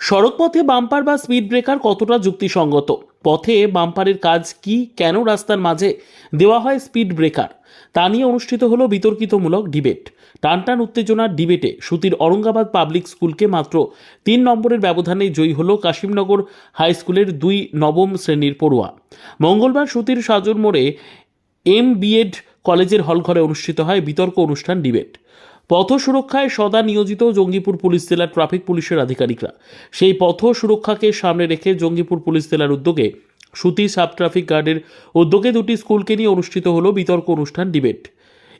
সড়কপথে বাম্পার বা speed breaker কতটা যুক্তিসঙ্গত? পথে বাম্পারের কাজ কি, কেন রাস্তার মাঝে দেওয়া হয় স্পিড ব্রেকার? তা নিয়ে অনুষ্ঠিত হলো বিতর্কিতমূলক ডিবেট। টানটান উত্তেজনার ডিবেটে সুতির অরঙ্গাবাদ পাবলিক স্কুলকে মাত্র তিন নম্বরের ব্যবধানে জয়ী হলো কাশিমনগর হাই স্কুলের দুই নবম শ্রেণির পড়ুয়া। মঙ্গলবার সুতির সাজুর মোড়ে এম বিএড কলেজের হলঘরে অনুষ্ঠিত হয় বিতর্ক অনুষ্ঠান ডিবেট। পথ সুরক্ষায় সদা নিয়োজিত জঙ্গিপুর পুলিশ জেলার ট্রাফিক পুলিশের আধিকারিকরা। সেই পথ সুরক্ষাকে সামনে রেখে জঙ্গিপুর পুলিশ জেলার উদ্যোগে সুতি সাব ট্রাফিক গার্ডের উদ্যোগে দুটি স্কুলকে নিয়ে অনুষ্ঠিত হলো বিতর্ক অনুষ্ঠান ডিবেট।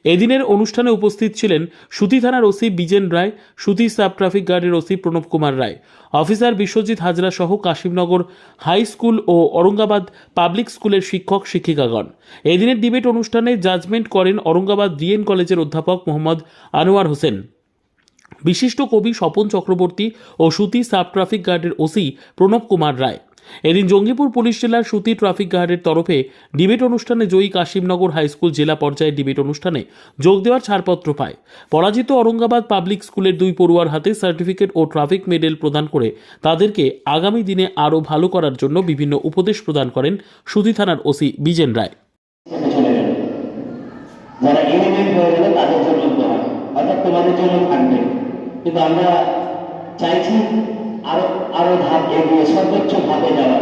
এদিনের অনুষ্ঠানে উপস্থিত ছিলেন সুতি থানার OC Bijen Roy, Suti sub traffic গার্ডের ওসি প্রণব কুমার রায়, অফিসার বিশ্বজিৎ হাজরা সহ কাশিমনগর হাই স্কুল ও অরঙ্গাবাদ পাবলিক স্কুলের শিক্ষক শিক্ষিকাগণ। এদিনের ডিবেট অনুষ্ঠানে জাজমেন্ট করেন অরঙ্গাবাদ ডিএন কলেজের অধ্যাপক মোহাম্মদ আনোয়ার হোসেন। বিশিষ্ট কবি স্বপন চক্রবর্তী ও সুতি সাব ট্রাফিক গার্ডের ওসি প্রণব কুমার রায়। এদিন জঙ্গিপুর পুলিশ জেলার সুতি ট্রাফিক গার্ডের তরফে ডিবেট অনুষ্ঠানে জয়ী কাশিমনগর হাইস্কুল জেলা পর্যায়ে ডিবেট অনুষ্ঠানে যোগ দেওয়ার ছাড়পত্র পায়। পরাজিত অরঙ্গাবাদ পাবলিক স্কুলের দুই পড়ুয়ার হাতে সার্টিফিকেট ও ট্রাফিক মেডেল প্রদান করে তাদেরকে আগামী দিনে আরও ভালো করার জন্য বিভিন্ন উপদেশ প্রদান করেন সুতি থানার ওসি বিজেন রায়। তোমাদের জন্য কিন্তু আমরা চাইছি আরও আরও ধাপ এগিয়ে সর্বোচ্চ ভাবে যাওয়া।